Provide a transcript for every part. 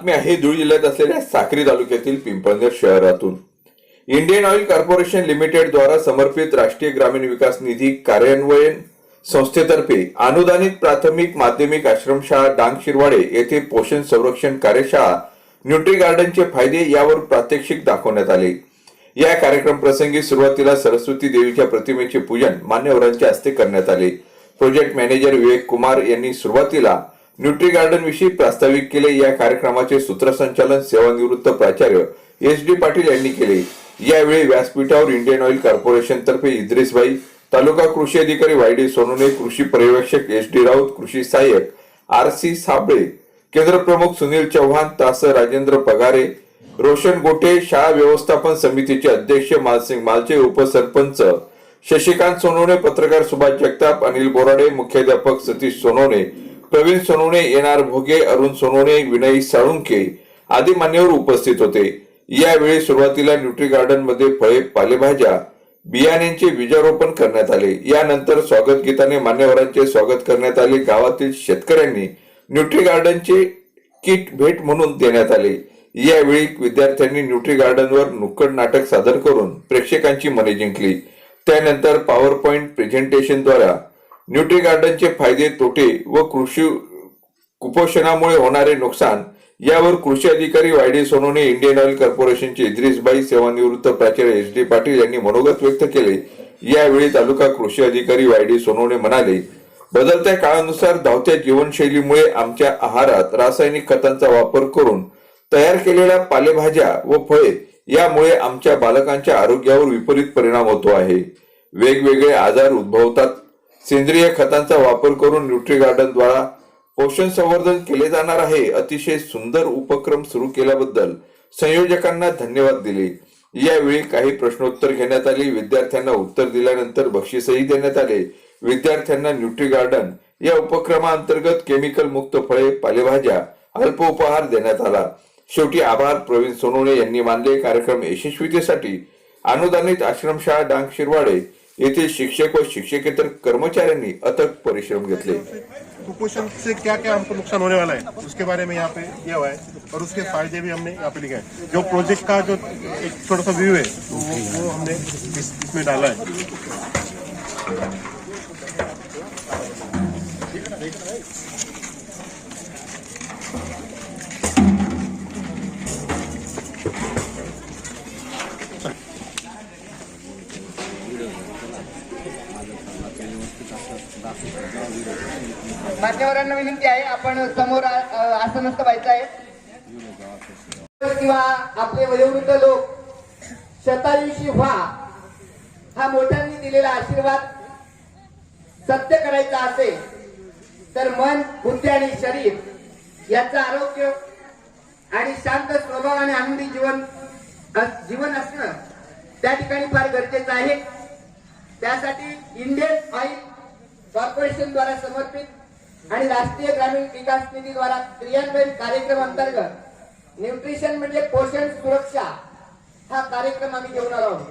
बातमी आहे धुळे जिल्ह्यात असलेल्या साक्री तालुक्यातील पिंपळनेर शहरातून. इंडियन ऑइल कॉर्पोरेशन लिमिटेड द्वारा समर्पित राष्ट्रीय ग्रामीण विकास निधी कार्यान्वयन संस्थेतर्फे अनुदानित प्राथमिक माध्यमिक आश्रमशाळा डांग शिरवाडे येथे पोषण संरक्षण कार्यशाळा न्यूट्री गार्डनचे फायदे यावर प्रात्यक्षिक दाखवण्यात आले. या कार्यक्रम प्रसंगी सुरुवातीला सरस्वती देवीच्या प्रतिमेचे पूजन मान्यवरांच्या हस्ते करण्यात आले. प्रोजेक्ट मॅनेजर विवेक कुमार यांनी सुरुवातीला न्यूट्री गार्डन विषयी प्रास्ताविक केले. या कार्यक्रमाचे सूत्रसंचालन सेवानिवृत्त प्राचार्य एस डी पाटील यांनी केले. यावेळी व्यासपीठावर इंडियन ऑइल कॉर्पोरेशन तर्फे इद्रिसबाई तालुका कृषी अधिकारी वाय डी सोनोने कृषी पर्यवेक्षक एस डी राऊत कृषी सहाय्यक आर सी साबळे केंद्र प्रमुख सुनील चव्हाण तास राजेंद्र पगारे रोशन गोटे शाळा व्यवस्थापन समितीचे अध्यक्ष मालसिंग मालचे उपसरपंच शशिकांत सोनवणे पत्रकार सुभाष जगताप अनिल बोराडे मुख्याध्यापक सतीश सोनवणे प्रवीण सोनवणे येणार भोगे अरुण सोनवणे विनय साळुंके आदी मान्यवर उपस्थित होते. यावेळी सुरुवातीला न्यूट्री गार्डनमध्ये फळे पालेभाज्या बियाण्यांचे बीजारोपण करण्यात आले. यानंतर स्वागत गीताने मान्यवरांचे स्वागत करण्यात आले. गावातील शेतकऱ्यांनी न्यूट्री गार्डनचे किट भेट म्हणून देण्यात आले. यावेळी विद्यार्थ्यांनी न्यूट्री गार्डनवर नुक्कड नाटक सादर करून प्रेक्षकांची मने जिंकली. त्यानंतर पॉवर पॉइंट प्रेझेंटेशनद्वारा न्यूट्री गार्डनचे फायदे तोटे व कृषी कुपोषणामुळे होणारे नुकसान यावर कृषी अधिकारी वाय सोनोने इंडियन ऑइल कॉर्पोरेशनचे इद्रिसबाई सेवानिवृत्त प्राचार्य एस डी पाटील यांनी मनोगत व्यक्त केले. यावेळी तालुका कृषी अधिकारी वाय सोनोने म्हणाले बदलत्या काळानुसार धावत्या जीवनशैलीमुळे आमच्या आहारात रासायनिक खतांचा वापर करून तयार केलेल्या पालेभाज्या व फळे यामुळे आमच्या बालकांच्या आरोग्यावर विपरीत परिणाम होतो आहे. वेगवेगळे आजार उद्भवतात सेंद्रिय खतांचा वापर करून न्यूट्री गार्डन द्वारा पोषण संवर्धन केले जाणार आहे. अतिशय सुंदर उपक्रम सुरू केल्याबद्दल संयोजकांना धन्यवाद दिले. यावेळी काही प्रश्नोत्तर घेण्यात आली. विद्यार्थ्यांना उत्तर दिल्यानंतर बक्षीसही देण्यात आले. विद्यार्थ्यांना न्यूट्री गार्डन या उपक्रमाअंतर्गत केमिकल मुक्त फळे पालेभाज्या अल्प उपहार देण्यात आला. शेवटी आभार. प्रवीण सोनवणे यांनी मानले. कार्यक्रम यशस्वीतेसाठी अनुदानित आश्रमशाळा डांग शिरवाडे येथील शिक्षक व शिक्षकेतर कर्मचाऱ्यांनी अथक परिश्रम घेतले. कुपोषण से क्या क्या हमको नुकसान होने वाला है उसके बारे में यहाँ पे दिया हुआ है और उसके फायदे भी हमने यहाँ पे लिखा है। जो प्रोजेक्ट का जो एक छोटा सा व्यू है तो वो, वो हमने इस, इसमें डाला है। मान्यवरांना विनंती आहे आपण समोर आ- अ, आसनस्थ व्हायचं आहे. किंवा आपले वयोवृद्ध लोक शतायुषी व्हा हा मोठ्यांनी दिलेला आशीर्वाद सत्य करायचा असेल तर मन बुद्धी आणि शरीर याचं आरोग्य आणि शांत स्वभाव आणि आनंदी जीवन अस- जीवन असणं त्या ठिकाणी फार गरजेचं आहे. त्यासाठी इंडियन ऑइल कॉर्पोरेशन द्वारा समर्पित आणि राष्ट्रीय ग्रामीण विकास निधी द्वारा क्रियान्वयन कार्यक्रम अंतर्गत न्यूट्रिशन म्हणजे पोषण सुरक्षा हा कार्यक्रम आम्ही घेऊन आलो आहोत.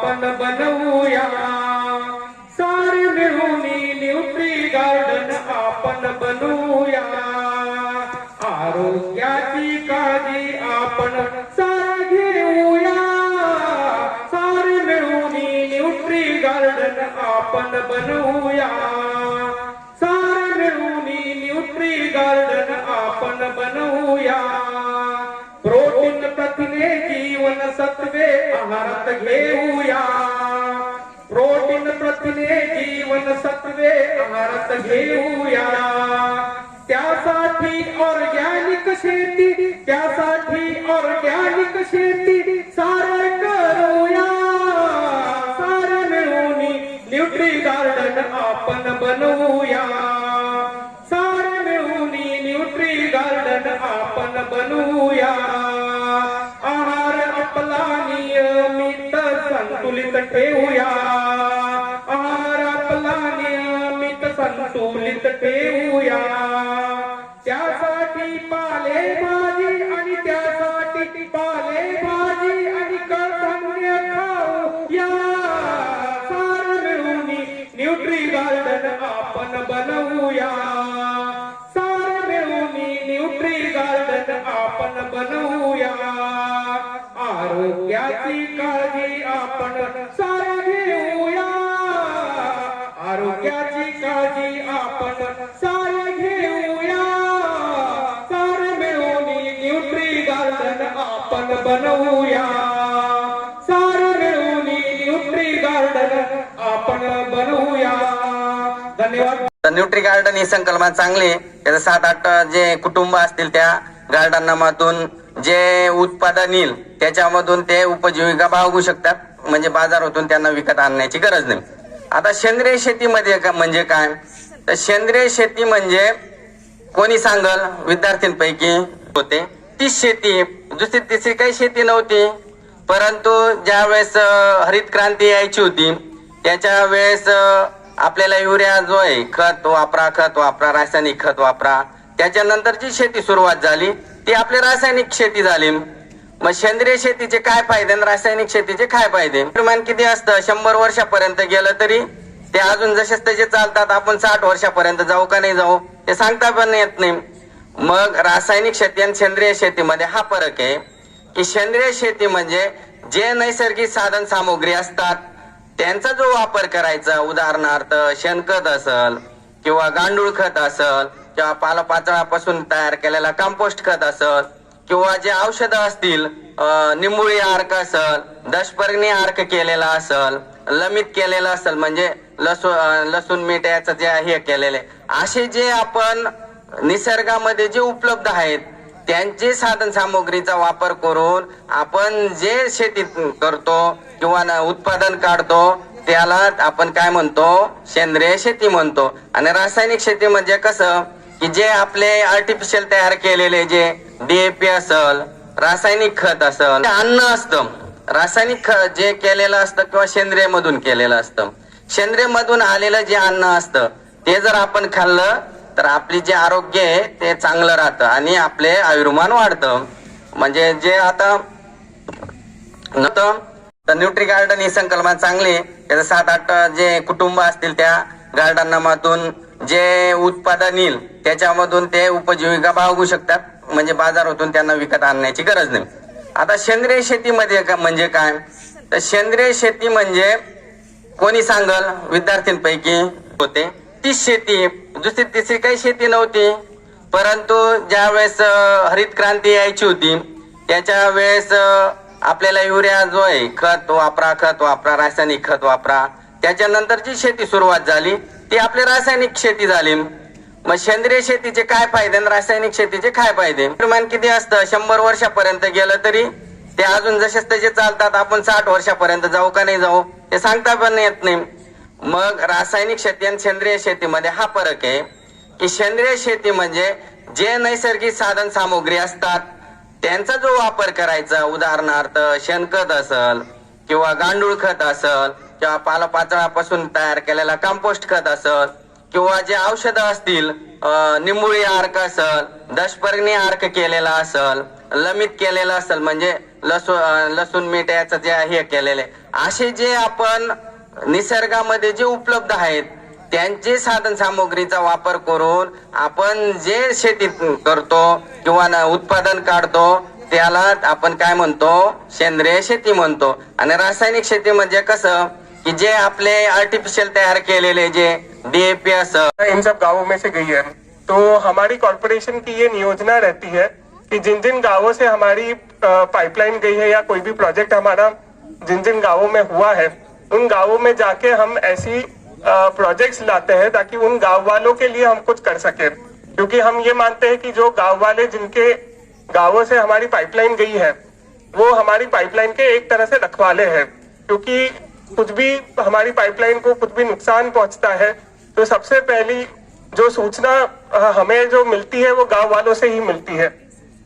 आपण बनवूया. सारे मिळून न्यूट्री गार्डन आपण बनवूया. आरोग्याची काळजी आपण सारे घेऊया. सारे मिळून न्यूट्री गार्डन आपण बनवूया. सारे मिळून न्यूट्री गार्डन आपण बनवूया. जीवन सत्वे आहारात घेऊया. प्रोटीन प्रथिने जीवन सत्वे आहारात घेऊया. त्यासाठी ऑर्गॅनिक शेती त्यासाठी ऑर्गॅनिक शेती सार करूया. सार मिळून न्यूट्री गार्डन आपण बनवूया. ठेवूया. आहार आपला नियमित संतुलित ठेवूया. त्यासाठी पाले भाजी आणि त्यासाठी पाले भाजी आणि कडधान्य खाऊया. सार मिळून न्यूट्री गार्डन आपण बनवूया. सार मिळून न्यूट्री गार्डन आपण बनवूया. आरोग्याची काळ न्यूट्री गार्डन ही संकल्पना चांगली आहे. त्याचं सात आठ जे कुटुंब असतील त्या गार्डनामधून जे उत्पादन येईल त्याच्यामधून ते उपजीविका भागू शकतात. म्हणजे बाजारातून त्यांना विकत आणण्याची गरज नाही. आता सेंद्रिय शेतीमध्ये का- म्हणजे काय? तर सेंद्रिय शेती म्हणजे कोणी सांगल विद्यार्थ्यांपैकी होते. ती शेती दुसरी तिसरी काही शेती नव्हती. परंतु ज्या वेळेस हरित क्रांती यायची होती त्याच्या वेळेस आपल्याला युरिया जो आहे खत वापरा खत वापरा रासायनिक खत वापरा. त्याच्यानंतर जी शेती सुरुवात झाली. ती आपली रासायनिक शेती झाली. मग सेंद्रिय शेतीचे काय फायदे आणि रासायनिक शेतीचे काय फायदे? प्रमाण किती असतं? शंभर वर्षापर्यंत गेलं तरी ते अजून जसेच तसे चालतात आपण साठ वर्षापर्यंत जाऊ का नाही जाऊ ते सांगता पण येत नाही. मग रासायनिक शेती आणि सेंद्रिय शेतीमध्ये हा फरक आहे की सेंद्रिय शेती म्हणजे जे नैसर्गिक साधन सामुग्री असतात त्यांचा जो वापर करायचा उदाहरणार्थ शेणखत असल किंवा गांडूळ खत असल किंवा पालापाचोळ्यापासून तयार केलेला कंपोस्ट खत असल किंवा जे औषधं असतील निंबुळी अर्क असल दशपर्णी अर्क केलेला असल लमित केलेलं असल म्हणजे लसूण लसूण मीठ याचं जे हे केलेले असे जे आपण निसर्गामध्ये जे उपलब्ध आहेत त्यांची साधन सामुग्रीचा वापर करून आपण जे शेतीत करतो किंवा उत्पादन काढतो त्याला आपण काय म्हणतो? सेंद्रिय शेती म्हणतो. आणि रासायनिक शेती म्हणजे कसं? की जे आपले आर्टिफिशियल तयार केलेले जे डीएपी असल रासायनिक खत असल ते अन्न असतं. रासायनिक खत जे केलेलं असतं किंवा सेंद्रिय मधून केलेलं असतं. सेंद्रिय मधून आलेलं जे अन्न असतं ते जर आपण खाल्लं तर आपली जे आरोग्य आहे ते चांगलं राहतं आणि आपले आयुर्मान वाढतं. म्हणजे जे आता नव्हतं तर न्यूट्री गार्डन ही संकल्पना चांगली त्याचं सात आठ जे कुटुंब असतील त्या गार्डनामधून जे उत्पादन येईल त्याच्यामधून ते उपजीविका बाळगू शकतात. म्हणजे बाजारातून त्यांना विकत आणण्याची गरज नाही. आता सेंद्रिय शेतीमध्ये का- म्हणजे काय? तर सेंद्रिय शेती म्हणजे कोणी सांगल? विद्यार्थ्यांपैकी होते. तीच शेती दुसरी तिसरी काही शेती नव्हती. परंतु ज्या वेळेस हरित क्रांती यायची होती त्याच्या वेळेस आपल्याला युरिया जो आहे खत वापरा खत वापरा रासायनिक खत वापरा. त्याच्यानंतर जी शेती सुरुवात झाली ती आपली रासायनिक शेती झाली. मग सेंद्रिय शेतीचे काय फायदे आणि रासायनिक शेतीचे काय फायदे? प्रमाण किती असतं? शंभर वर्षापर्यंत गेलं तरी ते अजून जसेच तसे चालतात आपण साठ वर्षापर्यंत जाऊ का नाही जाऊ ते सांगता पण येत नाही. मग रासायनिक शेती आणि सेंद्रिय शेतीमध्ये हा फरक आहे की सेंद्रिय शेती म्हणजे जे नैसर्गिक साधन सामुग्री असतात त्यांचा जो वापर करायचा उदाहरणार्थ शेणखत असल किंवा गांडूळ खत असल किंवा पालापाचोळ्यापासून तयार केलेला कंपोस्ट खत असल किंवा जे औषधं असतील निंबुळी अर्क असल दशपर्णी अर्क केलेला असल लमित केलेलं असल म्हणजे लसूण लसूण मीठ याचं जे हे केलेले असे जे आपण निसर्गामध्ये जे उपलब्ध आहेत त्यांचे साधन सामुग्रीचा वापर करून आपण जे शेतीत करतो किंवा उत्पादन काढतो त्याला आपण काय म्हणतो? सेंद्रिय शेती म्हणतो. आणि रासायनिक शेती म्हणजे कसं? की जे आपले आर्टिफिशियल तयार केलेले जे डीएपी असं. इन सब गांवों में से गई है। तो हमारी कॉरपोरेशन की ये नियोजना रहती है कि जिन जिन गांवों से हमारी पाइपलाइन गई है या कोई भी प्रोजेक्ट हमारा जिन जिन गांवों में हुआ है उन गाँवों में जाके हम ऐसी प्रोजेक्ट्स लाते हैं ताकि उन गाँव वालों के लिए हम कुछ कर सके। क्योंकि हम ये मानते हैं कि जो गाँव वाले जिनके गाँवों से हमारी पाइपलाइन गई है, वो हमारी पाइपलाइन के एक तरह से रखवाले हैं। क्योंकि कुछ भी हमारी पाइपलाइन को कुछ भी नुकसान पहुँचता है तो सबसे पहली जो सूचना हमें जो मिलती है, वो गाँव वालों से ही मिलती है।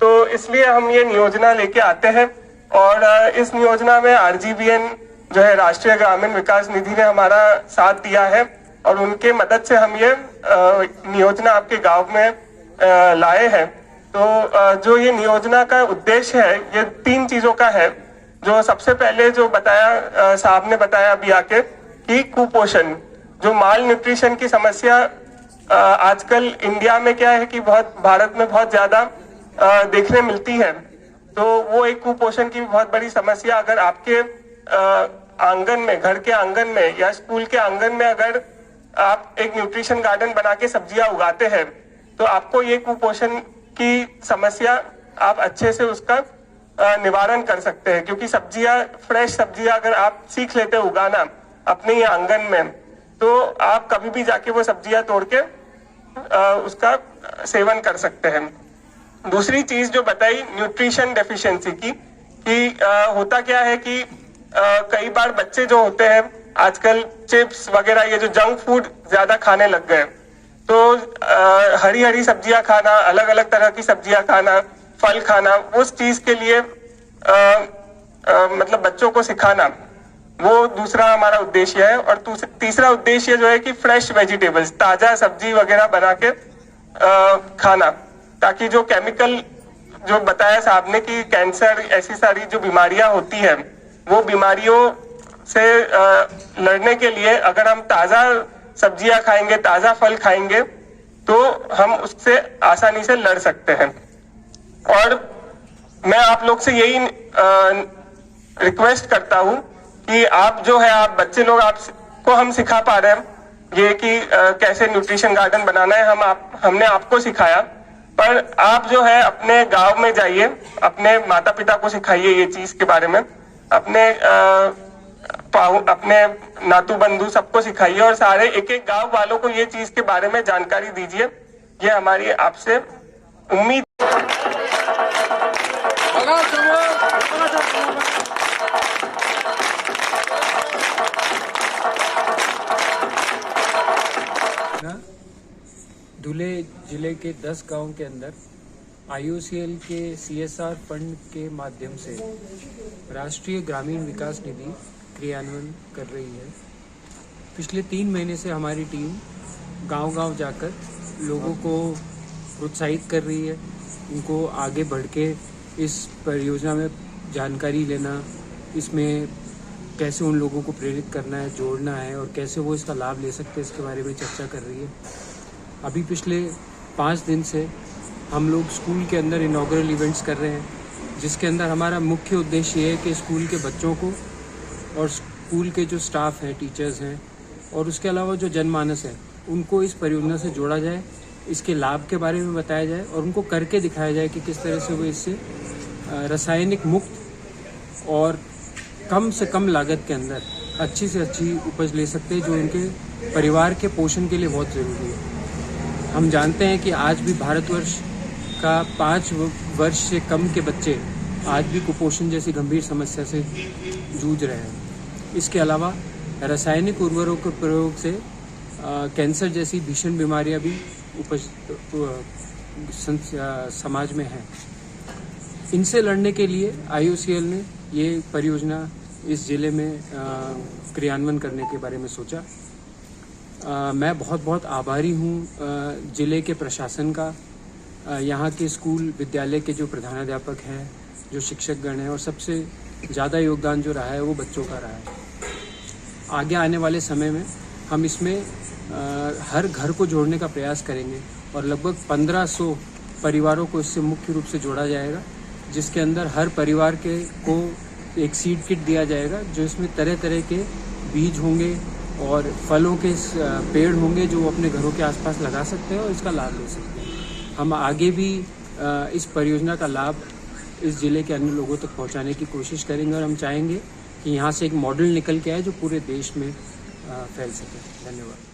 तो इसलिए हम ये नियोजना लेके आते हैं और इस नियोजना में आरजीबीएन जो है राष्ट्रीय ग्रामीण विकास निधि ने हमारा साथ दिया है और उनके मदद से हम ये नियोजना आपके गाँव में लाए हैं। तो जो ये नियोजना का उद्देश्य है, ये तीन चीज़ों का है। जो सबसे पहले जो बताया साहब ने बताया अभी आके कि कुपोषण। जो माल न्यूट्रिशन की समस्या आजकल इंडिया में क्या है कि बहुत, भारत में बहुत ज़्यादा देखने मिलती है। तो वो एक कुपोषण की बहुत बड़ी समस्या अगर आपके आँगन में, घर के आँगन में या स्कूल के आँगन में अगर आप एक न्यूट्रिशन गार्डन बना के सब्ज़ियाँ उगाते हैं तो आपको ये कुपोषण की समस्या आप अच्छे से उसका निवारण कर सकते हैं। क्योंकि सब्ज़ियाँ, फ्रेश सब्ज़ियाँ अगर आप सीख लेते उगाना अपने ही आँगन में तो आप कभी भी जाके वो सब्ज़ियाँ तोड़ के उसका सेवन कर सकते हैं। दूसरी चीज़ जो बताई, न्यूट्रिशन डेफिशिएंसी की, कि होता क्या है कि कई बार बच्चे जो होते हैं आजकल चिप्स वगैरह ये जो जंक फ़ूड ज़्यादा खाने लग गए। तो आ, हरी हरी सब्ज़ियाँ खाना अलग अलग तरह की सब्ज़ियाँ खाना फल खाना उस चीज़ के लिए अ, अ, मतलब बच्चों को सिखाना वो दूसरा हमारा उद्देश्य है। और तीसरा उद्देश्य जो है कि फ्रेश वेजिटेबल्स ताज़ा सब्ज़ी वगैरह बना के अ, खाना ताकि जो केमिकल जो बताया साहब ने कि कैंसर ऐसी सारी जो बीमारियाँ होती है वो बीमारियों से लड़ने के लिए अगर हम ताज़ा सब्ज़ियाँ खाएँगे, ताज़ा फल खाएँगे तो हम उससे आसानी से लड़ सकते हैं। और मैं आप लोग से यही रिक्वेस्ट करता हूँ कि आप जो है, आप बच्चे लोग आपको हम सिखा पा रहे हैं, ये कि कैसे न्यूट्रिशन गार्डन बनाना है, हम आप, हमने आपको सिखाया। पर आप जो है, अपने गाँव में जाइए, अपने माता पिता को सिखाइए ये चीज़ के बारे में। अपने अपने नातू बंधु सबको सिखाइए और सारे एक एक गाँव वालों को ये चीज़ के बारे में जानकारी दीजिए। ये हमारी आपसे उम्मीद। धुले ज़िले के 10 गाँव के अंदर आईओसीएल के सीएसआर फंड के माध्यम से राष्ट्रीय ग्रामीण विकास निधि क्रियान्वयन कर रही है। पिछले तीन महीने से हमारी टीम गांव-गांव जाकर लोगों को प्रोत्साहित कर रही है। उनको आगे बढ़ के इस परियोजना में जानकारी लेना, इसमें कैसे उन लोगों को प्रेरित करना है, जोड़ना है और कैसे वो इसका लाभ ले सकते हैं, इसके बारे में चर्चा कर रही है। अभी पिछले पाँच दिन से हम लोग स्कूल के अंदर इनाग्रल इवेंट्स कर रहे हैं, जिसके अंदर हमारा मुख्य उद्देश्य ये है कि स्कूल के बच्चों को और स्कूल के जो स्टाफ हैं टीचर्स हैं, और उसके अलावा जो जनमानस है, उनको इस परियोजना से जोड़ा जाए, इसके लाभ के बारे में बताया जाए और उनको करके दिखाया जाए कि किस तरह से वो इससे रासायनिक मुक्त और कम से कम लागत के अंदर अच्छी से अच्छी उपज ले सकते हैं, जो उनके परिवार के पोषण के लिए बहुत ज़रूरी है। हम जानते हैं कि आज भी भारतवर्ष का पाँच वर्ष से कम के बच्चे आज भी कुपोषण जैसी गंभीर समस्या से जूझ रहे हैं। इसके अलावा रासायनिक उर्वरकों के प्रयोग से अ, कैंसर जैसी भीषण बीमारियाँ भी उपज समाज में हैं। इनसे लड़ने के लिए आईओसीएल ने ये परियोजना इस ज़िले में क्रियान्वयन करने के बारे में सोचा। अ, मैं बहुत बहुत आभारी हूँ ज़िले के प्रशासन का यहाँ के स्कूल, विद्यालय के जो प्रधानाध्यापक हैं, जो शिक्षकगण हैं, और सबसे ज़्यादा योगदान जो रहा है, वो बच्चों का रहा है। आगे आने वाले समय में हम इसमें हर घर को जोड़ने का प्रयास करेंगे और लगभग 1500 परिवारों को इससे मुख्य रूप से जोड़ा जाएगा, जिसके अंदर हर परिवार के को एक सीड किट दिया जाएगा, जो इसमें तरह तरह के बीज होंगे और फलों के पेड़ होंगे जो अपने घरों के आसपास लगा सकते हैं और इसका लाभ ले सकते हैं। हम आगे भी इस परियोजना का लाभ इस ज़िले के अन्य लोगों तक पहुँचाने की कोशिश करेंगे और हम चाहेंगे कि यहाँ से एक मॉडल निकल के आए जो पूरे देश में फैल सके। धन्यवाद।